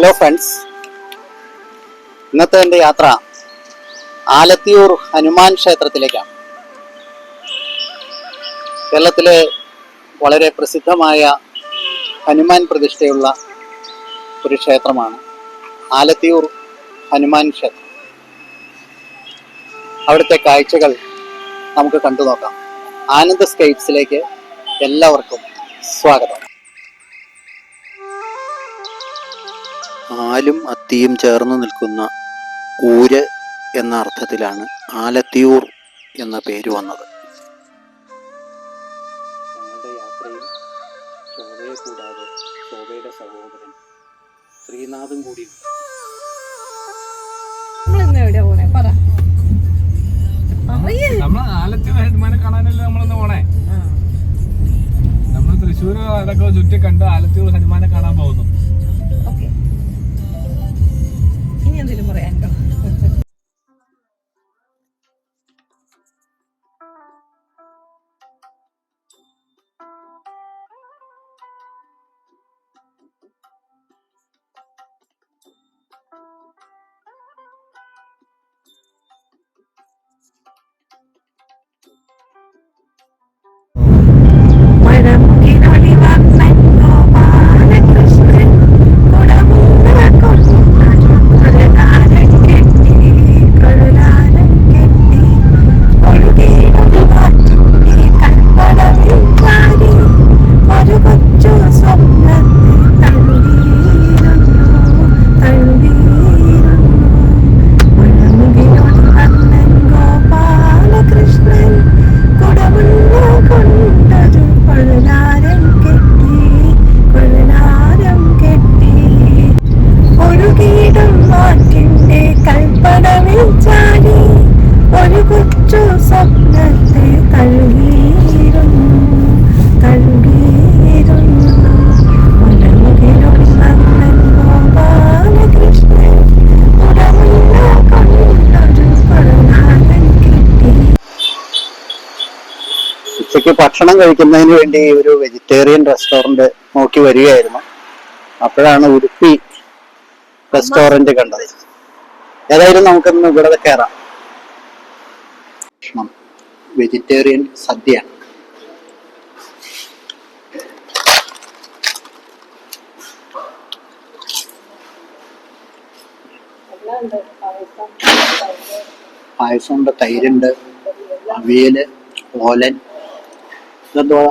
Hello friends ഇന്നത്തെ എന്റെ യാത്ര ആലത്തിയൂർ ഹനുമാൻ ക്ഷേത്രത്തിലേക്കാണ്. കേരളത്തിലെ വളരെ പ്രസിദ്ധമായ ഹനുമാൻ പ്രതിഷ്ഠയുള്ള ഒരു ക്ഷേത്രമാണ് ആലത്തിയൂർ ഹനുമാൻ ക്ഷേത്രം. അവിടുത്തെ കാഴ്ചകൾ നമുക്ക് കണ്ടു നോക്കാം ആനന്ദ സ്കേപ്സിലേക്ക് എല്ലാവർക്കും സ്വാഗതം. ആലും അത്തിയും ചേർന്ന് നിൽക്കുന്ന ഊര് എന്ന അർത്ഥത്തിലാണ് ആലത്തിയൂർ എന്ന പേര് വന്നത്. ഞങ്ങളുടെ യാത്രയിൽ ശോഭയെ കൂടാതെ ശോഭയുടെ സഹോദരൻ ശ്രീനാഥും കൂടി നമ്മളിന്ന് എവിടെയാ പോണേ? പറ. പറയ്. നമ്മൾ ആലത്തി ഹനുമാനെ കാണാനല്ലേ നമ്മളിന്ന് പോണേ? നമ്മൾ തൃശ്ശൂർ ചുറ്റി കണ്ട് ആലത്തൂർ ഹനുമാനെ കാണാൻ പോകുന്നു. എന്തെങ്കിലും പറയാനുണ്ടോ? ഉച്ചയ്ക്ക് ഭക്ഷണം കഴിക്കുന്നതിന് വേണ്ടി ഒരു വെജിറ്റേറിയൻ റെസ്റ്റോറന്റ് നോക്കി വരികയായിരുന്നു. അപ്പോഴാണ് ഉടുപ്പി റെസ്റ്റോറന്റ് കണ്ടത്. ഏതായാലും നമുക്കൊന്ന് ഇവിടെ കയറാം. ഭക്ഷണം വെജിറ്റേറിയൻ സദ്യയാണ്. പായസമുണ്ട് തൈരുണ്ട് അവിയൽ ഓലൻ ഇതെന്തുവാ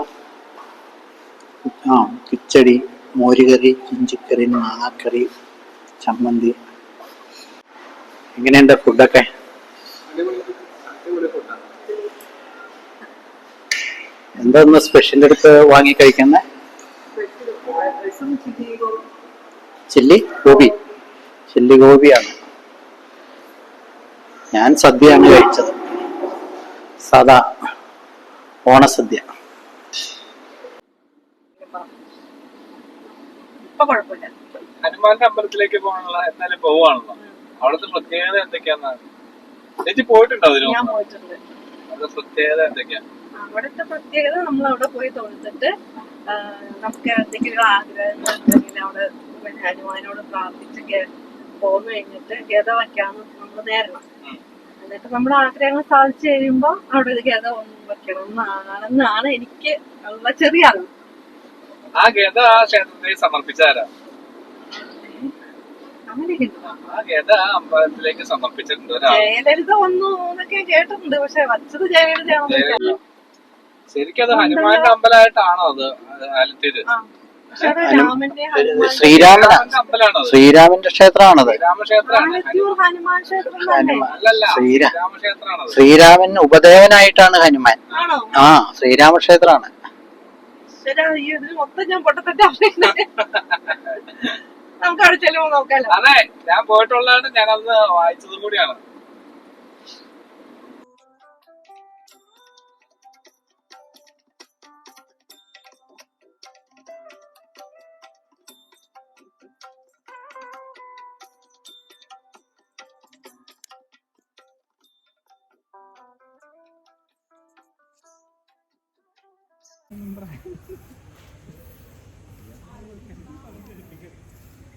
ആ കിച്ചടി മോരുകറി ഇഞ്ചിക്കറി മാങ്ങാക്കറി ചമ്മന്തി. എങ്ങനെയുണ്ട് ഫുഡൊക്കെ? എന്താന്ന് സ്പെഷ്യൽ എടുത്ത് വാങ്ങി കഴിക്കുന്നത് ചില്ലി ഗോപി ചില്ലി ഗോപിയാണ് ഞാൻ സദ്യയാണ് കഴിച്ചത്. സദാ. ഓണസദ്യ. ഇപ്പൊ കുഴപ്പമില്ല. ഹനുമാന്റെ അമ്പലത്തിലേക്ക് പോകാനുള്ള എന്നാലും പോവാണല്ലോ. അവിടുത്തെ പ്രത്യേകത എന്തൊക്കെയാന്നാണ് ചേച്ചി പോയിട്ടുണ്ടോ അതിനോ ഞാൻ പോയിട്ടുണ്ട്. അത് പ്രത്യേകത എന്തൊക്കെയാ? അവിടുത്തെ പ്രത്യേകത നമ്മൾ അവിടെ പോയി തൊഴുത്തിട്ട് ആ, നമുക്ക് എന്തെങ്കിലും ആഗ്രഹങ്ങൾ ഉണ്ടെങ്കിൽ അവിടെ പിന്നെ ഹനുമാനോട് പ്രാർത്ഥിച്ചൊക്കെ പോന്നു കഴിഞ്ഞിട്ട് ഗത വയ്ക്കാന്ന് നമ്മൾ നേരണം. എന്നിട്ട് നമ്മുടെ ആഗ്രഹങ്ങൾ സാധിച്ചു കഴിയുമ്പോൾ അവിടെ ഒരു ഗത ഒന്ന് വെക്കണം എന്നാണെന്നാണ് എനിക്ക് ഉള്ള ചെറിയ അറിവ്. ആ ഗത ആ ക്ഷേത്രത്തിൽ സമർപ്പിച്ചാരാ ആ ഗത അമ്പലത്തിലേക്ക് സമർപ്പിച്ചിട്ടുണ്ട് ഒരാൾ. ജയലളിത വന്നു എന്നൊക്കെ കേട്ടിട്ടുണ്ട് പക്ഷെ വച്ചത് ജയലളിതയാണെന്ന് ശരിക്കും അത് ഹനുമാന്റെ അമ്പലമായിട്ടാണോ അത് ആലത്തൂര് രാമന്റെ ശ്രീരാമന. അമ്പലമാണോ ശ്രീരാമന്റെ ക്ഷേത്രമാണത്. രാമക്ഷേത്രമാണ് ഹനുമാൻ ക്ഷേത്രം തന്നെ അല്ലല്ല ശ്രീരാ- ശ്രീരാമൻ ഉപദേവനായിട്ടാണ് ഹനുമാൻ. ആണോ? ആ ശ്രീരാമക്ഷേത്രമാണ്. ശരി ഈ ഇതിൽ മൊത്തം ഞാൻ പൊട്ടത്തെറ്റാ പറയുന്നത്. നമുക്ക് അവിടെ ചെല്ലുമ്പോ നോക്കാലോ അതെ ഞാൻ പോയിട്ടുള്ളതാണ് ഞാനത് വായിച്ചതും കൂടിയാണ്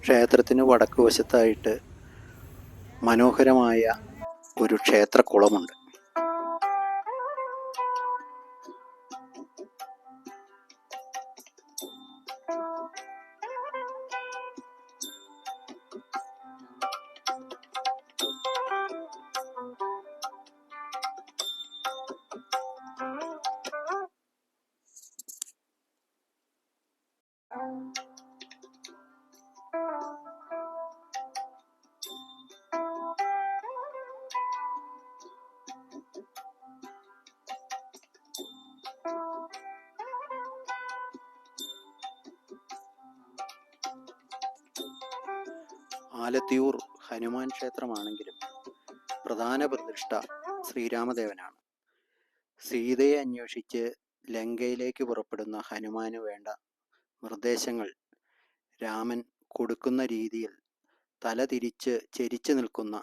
ക്ഷേത്രത്തിന് വടക്കുവശത്തായിട്ട് മനോഹരമായ ഒരു ക്ഷേത്രക്കുളമുണ്ട് ആലത്തിയൂർ ഹനുമാൻ ക്ഷേത്രമാണെങ്കിലും പ്രധാന പ്രതിഷ്ഠ ശ്രീരാമദേവനാണ്. സീതയെ അന്വേഷിച്ച് ലങ്കയിലേക്ക് പുറപ്പെടുന്ന ഹനുമാന് വേണ്ട നിർദ്ദേശങ്ങൾ രാമൻ കൊടുക്കുന്ന രീതിയിൽ തല തിരിച്ച് ചെരിച്ചു നിൽക്കുന്ന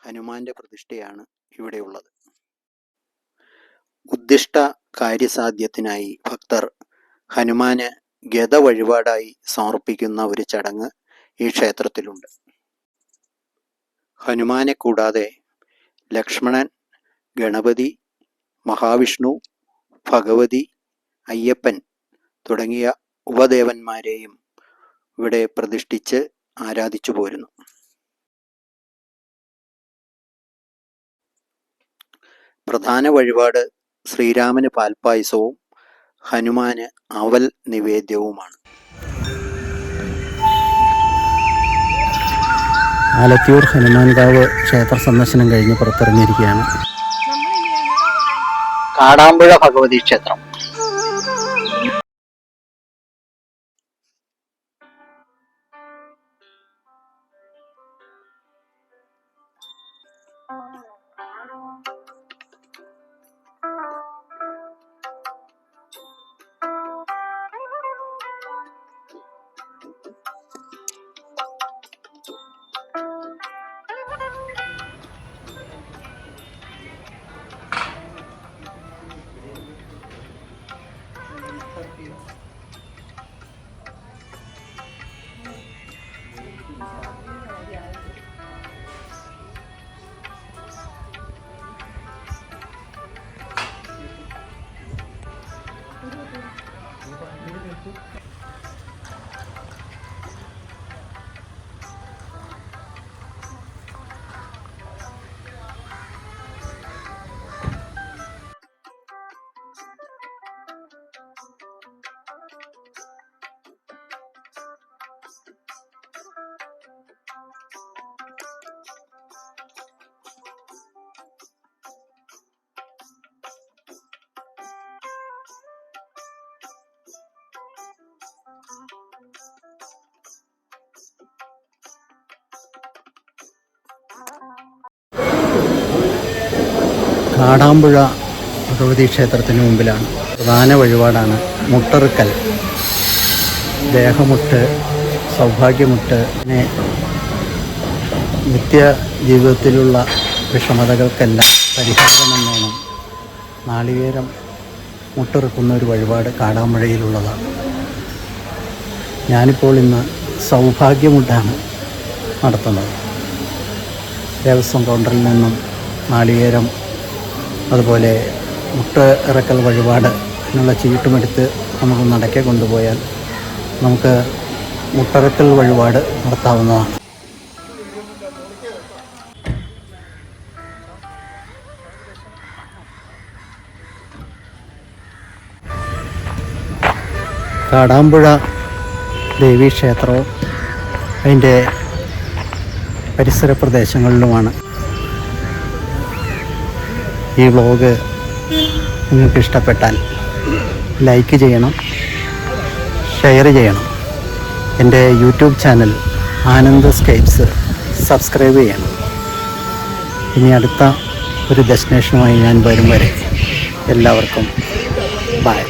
ഹനുമാന്റെ പ്രതിഷ്ഠയാണ് ഇവിടെയുള്ളത്. ഉദ്ദിഷ്ട കാര്യസാധ്യത്തിനായി ഭക്തർ ഹനുമാന് ഗത വഴിപാടായി സമർപ്പിക്കുന്ന ഒരു ചടങ്ങ് ഈ ക്ഷേത്രത്തിലുണ്ട്. ഹനുമാനെ കൂടാതെ ലക്ഷ്മണൻ ഗണപതി മഹാവിഷ്ണു ഭഗവതി അയ്യപ്പൻ തുടങ്ങിയ ഉപദേവന്മാരെയും ഇവിടെ പ്രതിഷ്ഠിച്ച് ആരാധിച്ചു പോരുന്നു. പ്രധാന വഴിപാട് ശ്രീരാമന് പാൽപ്പായസവും ഹനുമാന് അവൽ നിവേദ്യവുമാണ്. ആലത്തിയൂർ ഹനുമാൻകാവ് ക്ഷേത്ര സന്ദർശനം കഴിഞ്ഞ് പുറത്തിറങ്ങിയിരിക്കുകയാണ്. കാടാമ്പുഴ ഭഗവതി ക്ഷേത്രം. കാടാമ്പുഴ ഭഗവതി ക്ഷേത്രത്തിന് മുമ്പിലാണ്. പ്രധാന വഴിപാടാണ് മുട്ടറുക്കൽ. ദേഹമുട്ട് സൗഭാഗ്യമുട്ട് പിന്നെ നിത്യ ജീവിതത്തിലുള്ള വിഷമതകൾക്കെല്ലാം പരിഹാരമെന്നാണ് നാളികേരം മുട്ടിറക്കുന്ന ഒരു വഴിപാട് കാടാമ്പുഴയിലുള്ളതാണ്. ഞാനിപ്പോൾ ഇന്ന് സൗഭാഗ്യമുട്ടാണ് നടത്തുന്നത്. ദേവസ്വം കൗണ്ടറിൽ നിന്നും നാളികേരം അതുപോലെ മുട്ട ഇറക്കൽ വഴിപാട് എന്നുള്ള ചീട്ടുമെടുത്ത് നമുക്ക് നടക്കെ കൊണ്ടുപോയാൽ നമുക്ക് മുട്ടറക്കൽ വഴിപാട് നടത്താവുന്നതാണ്. കാടാമ്പുഴ ദേവീക്ഷേത്രവും അതിന്റെ പരിസര പ്രദേശങ്ങളിലുമാണ്. ഈ വ്ലോഗ് നിങ്ങൾക്ക് ഇഷ്ടപ്പെട്ടാൽ ലൈക്ക് ചെയ്യണം ഷെയർ ചെയ്യണം. എന്റെ YouTube channel Anand scapes subscribe ചെയ്യണം. ഇനി അടുത്ത ഒരു ഡെസ്റ്റിനേഷനുമായി ഞാൻ വരും വരെ. എല്ലാവർക്കും ബൈ